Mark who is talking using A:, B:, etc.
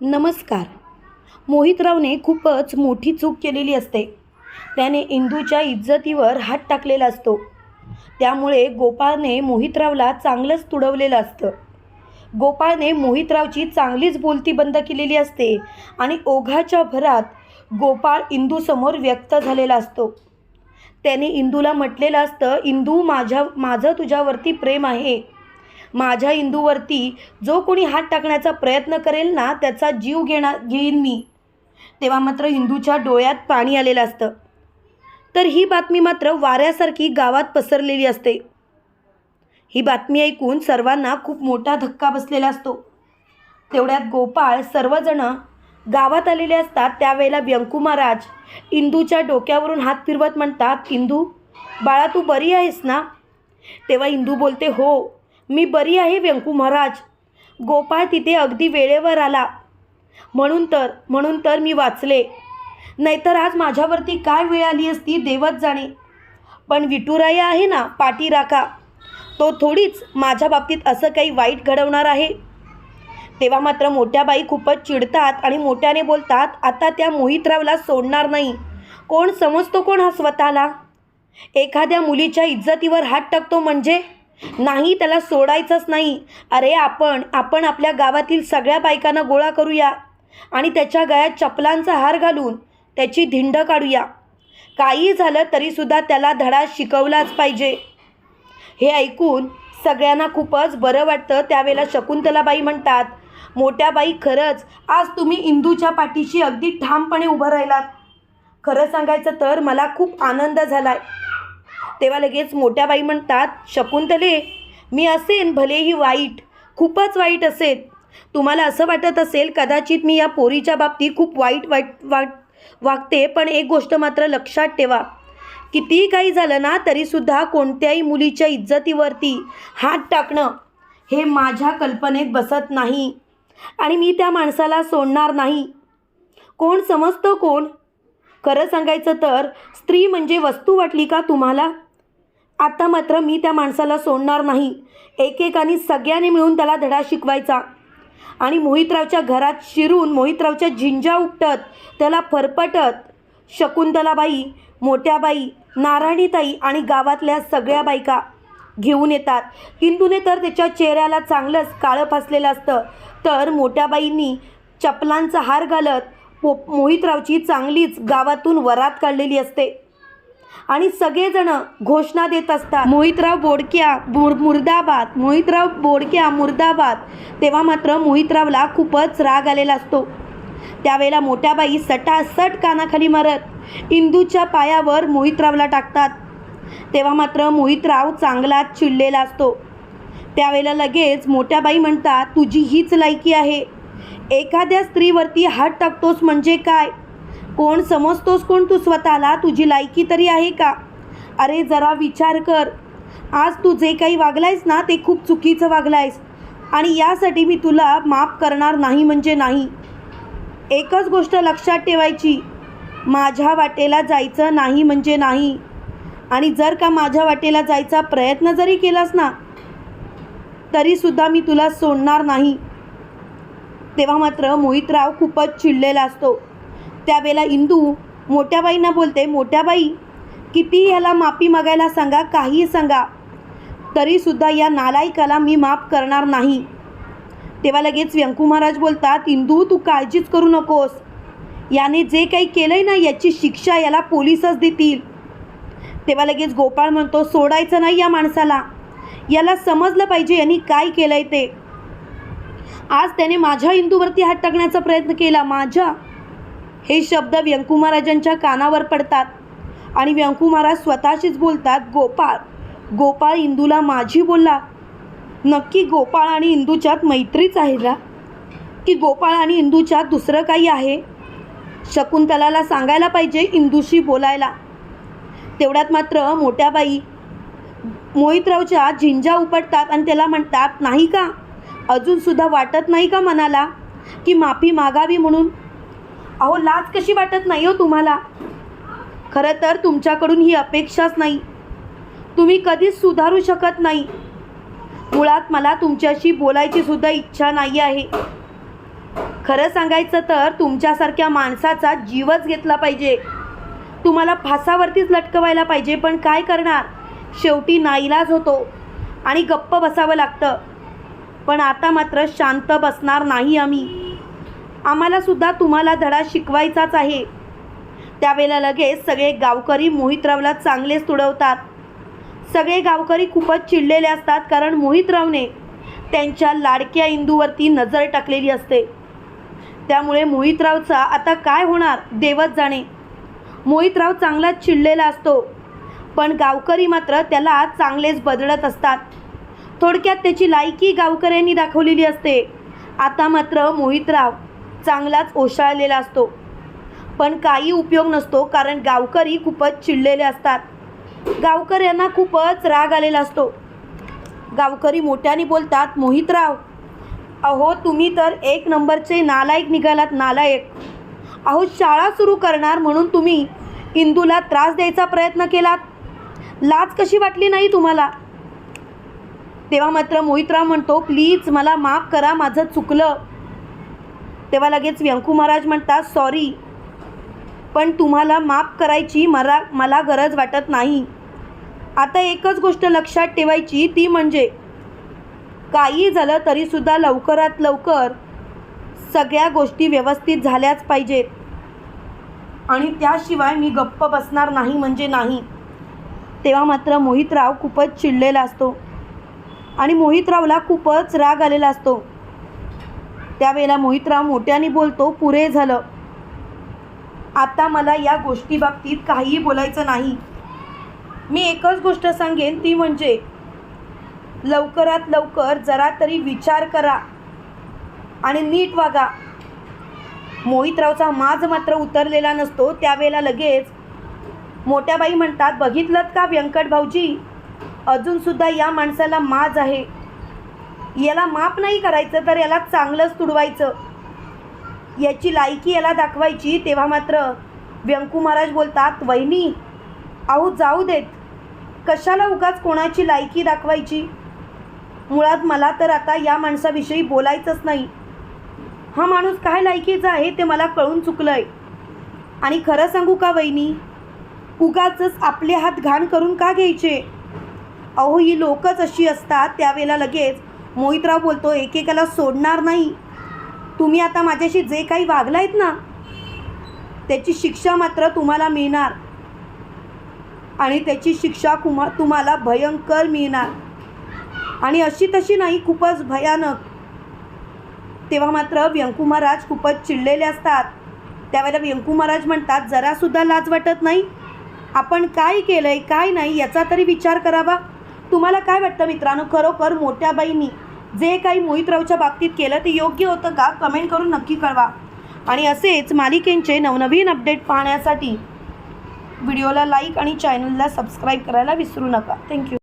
A: नमस्कार. मोहितरावने खूपच मोठी चूक केलेली असते. त्याने इंदूच्या इज्जतीवर हात टाकलेला असतो. त्यामुळे गोपाळने मोहितरावला चांगलंच तुडवलेलं असतं. गोपाळने मोहितरावची चांगलीच बोलती बंद केलेली असते आणि ओघाच्या भरात गोपाळ इंदूसमोर व्यक्त झालेला असतो. त्याने इंदूला म्हटलेलं असतं इंदू माझ्या माझं तुझ्यावरती प्रेम आहे. माझ्या इंदूवरती जो कोणी हात टाकण्याचा प्रयत्न करेल ना त्याचा जीव घेणार घेईन मी. तेव्हा मात्र इंदूच्या डोळ्यात पाणी आलेलं असतं. तर ही बातमी मात्र वाऱ्यासारखी गावात पसरलेली असते. ही बातमी ऐकून सर्वांना खूप मोठा धक्का बसलेला असतो. तेवढ्यात गोपाळ सर्वजण गावात आलेले असतात. त्यावेळेला व्यंकू महाराज इंदूच्या डोक्यावरून हात फिरवत म्हणतात इंदू बाळा तू बरी आहेस ना? तेव्हा इंदू बोलते हो मी बरी आहे व्यंकू महाराज. गोपाळ तिथे अगदी वेळेवर आला. म्हणून तर म्हणून तर मी वाचले. नाहीतर आज माझ्यावरती काय वेळ आली असती देवत जाणे. पण विठुराया आहे ना पाठी राखा. तो थोडीच माझ्या बाबतीत असं काही वाईट घडवणार आहे. तेव्हा मात्र मोठ्या बाई खूपच चिडतात आणि मोठ्याने बोलतात आता त्या मोहितरावला सोडणार नाही. कोण समजतो कोण हा स्वतःला? एखाद्या मुलीच्या इज्जतीवर हात टाकतो म्हणजे नाही त्याला सोडायचंच नाही. अरे आपण आपण आपल्या गावातील सगळ्या बायकांना गोळा करूया आणि त्याच्या गळ्यात चपलांचा हार घालून त्याची धिंड काढूया. काही झालं तरीसुद्धा त्याला धडा शिकवलाच पाहिजे. हे ऐकून सगळ्यांना खूपच बरं वाटतं त्यावेळेला शकुंतलाबाई म्हणतात मोठ्या बाई खरंच आज तुम्ही इंदूच्या पाठीशी अगदी ठामपणे उभं राहिलात. खरं सांगायचं तर मला खूप आनंद झाला आहे तेव्हा लगेच मोठ्या बाई म्हणतात शकुंतले मी असेन भलेही वाईट खूपच वाईट असेल. तुम्हाला असं वाटत असेल कदाचित मी या पोरीच्या बाबतीत खूप वाईट वाईट वाट वागते पण एक गोष्ट मात्र लक्षात ठेवा. कितीही काही झालं ना तरीसुद्धा कोणत्याही मुलीच्या इज्जतीवरती हात टाकणं हे माझ्या कल्पनेत बसत नाही आणि मी त्या माणसाला सोडणार नाही. कोण समजतं कोण? खरं सांगायचं तर स्त्री म्हणजे वस्तू वाटली का तुम्हाला? आता मात्र मी त्या माणसाला सोडणार नाही. एकेकाने सगळ्याने मिळून त्याला धडा शिकवायचा. आणि मोहितरावच्या घरात शिरून मोहितरावच्या झिंजा उपटत त्याला फरफटत शकुंतलाबाई मोठ्याबाई नारायणीताई आणि गावातल्या सगळ्या बायका घेऊन येतात. इंदूने तर त्याच्या चेहऱ्याला चांगलंच काळं फासलेलं असतं. तर मोठ्याबाईंनी चपलांचा हार घालत पो मोहितरावची चांगलीच गावातून वरात काढलेली असते. आणि सगळेजण घोषणा देत असतात. मोहितराव बोडक्या मुर मुर्दाबाद मोहितराव बोडक्या मुर्दाबाद. तेव्हा मात्र मोहितरावला खूपच राग आलेला असतो. त्यावेळेला मोठ्याबाई सटासट कानाखाली मारत इंदूच्या पायावर मोहितरावला टाकतात. तेव्हा मात्र मोहितराव चांगलाच चिडलेला असतो. त्यावेळेला लगेच मोठ्याबाई म्हणतात तुझी हीच लायकी आहे. एखाद्या स्त्रीवरती हात टाकतोस म्हणजे काय? कोण समजतोस कोण तू स्वतःला? तुझी लायकी तरी आहे का? अरे जरा विचार कर. आज तू जे काही वागलायस ना ते खूप चुकीचं वागलायस. आणि यासाठी मी तुला माफ करणार नाही म्हणजे नाही. एकच गोष्ट लक्षात ठेवायची. माझ्या वाटेला जायचं नाही म्हणजे नाही. आणि जर का माझ्या वाटेला जायचा प्रयत्न जरी केलास ना तरीसुद्धा मी तुला सोडणार नाही. तेव्हा मात्र मोहितराव खूपच चिडलेला असतो. त्यावेळेला इंदू मोठ्याबाईंना बोलते मोठ्याबाई किती ह्याला माफी मागायला सांगा काहीही सांगा. तरीसुद्धा या नालायकाला मी माफ करणार नाही. तेव्हा लगेच व्यंकू महाराज बोलतात इंदू तू काळजीच करू नकोस. याने जे काही केलंय ना याची शिक्षा याला पोलीसच देतील. तेव्हा लगेच गोपाळ म्हणतो सोडायचं नाही या माणसाला. याला समजलं पाहिजे यांनी काय केलंय ते. आज त्याने माझ्या इंदूवरती हात टाकण्याचा प्रयत्न केला. माझ्या हे शब्द व्यंकू महाराजांच्या कानावर पडतात आणि व्यंकू महाराज स्वतःशीच बोलतात गोपाळ गोपाळ इंदूला माझी बोलला. नक्की गोपाळ आणि इंदूच्यात मैत्रीच आहे ना की गोपाळ आणि इंदूच्यात दुसरं काही आहे? शकुंतलाला सांगायला पाहिजे इंदूशी बोलायला. तेवढ्यात मात्र मोठ्या बाई मोहितरावच्या झिंजा उपटतात आणि त्याला म्हणतात नाही का? अजूनसुद्धा वाटत नाही का मनाला? की माफी मागावी म्हणून? अहो लाज कशी वाटत नाही हो तुम्हाला? खरं तर तुमच्याकडून ही अपेक्षाच नाही. तुम्ही कधीच सुधारू शकत नाही. मुळात मला तुमच्याशी बोलायची सुद्धा इच्छा नाही आहे. खरं सांगायचं तर तुमच्यासारख्या माणसाचा जीवच घेतला पाहिजे. तुम्हाला फासावरतीच लटकवायला पाहिजे पण काय करणार? शेवटी नाईलाज होतो आणि गप्प बसावं लागतं. पण आता मात्र शांत बसणार नाही आम्ही. आम्हालासुद्धा तुम्हाला धडा शिकवायचाच आहे. त्यावेळेला लगेच सगळे गावकरी मोहितरावला चांगलेच तुडवतात. सगळे गावकरी खूपच चिडलेले असतात कारण मोहितरावने त्यांच्या लाडक्या इंदूवरती नजर टाकलेली असते. त्यामुळे मोहितरावचा आता काय होणार? देवत जाणे. मोहितराव चांगलाच चिडलेला असतो. पण गावकरी मात्र त्याला चांगलेच बदलत असतात. थोडक्यात त्याची लायकी गावकऱ्यांनी दाखवलेली असते. आता मात्र मोहितराव चांगलाच ओशाळलेला असतो. पण काही उपयोग नसतो कारण गावकरी खूपच चिडलेले असतात. गावकऱ्यांना खूपच राग आलेला असतो. गावकरी मोठ्याने बोलतात मोहितराव अहो तुम्ही तर एक नंबरचे नालायक निघालात नालायक. अहो शाळा सुरू करणार म्हणून तुम्ही इंदूला त्रास द्यायचा प्रयत्न केलात. लाज कशी वाटली नाही तुम्हाला? तेव्हा मात्र मोहितराव म्हणतो प्लीज मला माफ करा माझं चुकलं. तेव्हा लगेच व्यंकू महाराज म्हणतात सॉरी पण तुम्हाला माफ करायची मला मला गरज वाटत नाही. आता एकच गोष्ट लक्षात ठेवायची ती म्हणजे काही झालं तरीसुद्धा लवकरात लवकर सगळ्या गोष्टी व्यवस्थित झाल्याच पाहिजेत आणि त्याशिवाय मी गप्प बसणार नाही म्हणजे नाही. तेव्हा मात्र मोहितराव खूपच चिडलेला असतो. आणि मोहितरावला खूपच राग आलेला असतो. त्यावेळेला मोहितराव मोठ्याने बोलतो पुरे झालं. आता मला या गोष्टीबाबतीत काहीही बोलायचं नाही. मी एकच गोष्ट सांगेन ती म्हणजे लवकरात लवकर जरा तरी विचार करा आणि नीट वागा. मोहितरावचा माज मात्र उतरलेला नसतो. त्यावेळेला लगेच मोठ्या बाई म्हणतात बघितलं का व्यंकट भाऊजी? अजूनसुद्धा या माणसाला माज आहे. याला माफ नाही करायचं तर याला चांगलंच तुडवायचं. याची लायकी याला दाखवायची तेव्हा मात्र व्यंकू महाराज बोलतात वहिनी अहो जाऊ देत. कशाला उगाच कोणाची लायकी दाखवायची? मुळात मला तर आता या माणसाविषयी बोलायचंच नाही. हा माणूस काय लायकीचा आहे ते मला कळून चुकलं आहे आणि खरं सांगू का वहिनी? उगाचच आपले हात घाण करून का घ्यायचे? अहो ही लोकच अशी असतात त्यावेळेला लगेच मोहितराव बोलतो एकेकाला सोडणार नाही. तुम्ही आता माझ्याशी जे काही वागलायत ना त्याची शिक्षा मात्र तुम्हाला मिळणार. आणि त्याची शिक्षा कुमा तुम्हाला भयंकर मिळणार. आणि अशी तशी नाही खूपच भयानक. तेव्हा मात्र व्यंकू महाराज खूपच चिडलेले असतात. त्यावेळेला व्यंकू महाराज म्हणतात जरासुद्धा लाज वाटत नाही. आपण काय केलं आहे काय नाही याचा तरी विचार करावा. तुम्हाला काय वाटतं मित्रांनो? खरोखर मोठ्याबाईंनी जे काही मोहितरावच्या बाबतीत केलं ते योग्य होतं का? कमेंट करून नक्की कळवा. आणि असेच मालिकेंचे नवनवीन अपडेट पाहण्यासाठी व्हिडिओला लाईक आणि चॅनलला सबस्क्राईब करायला विसरू नका. थँक्यू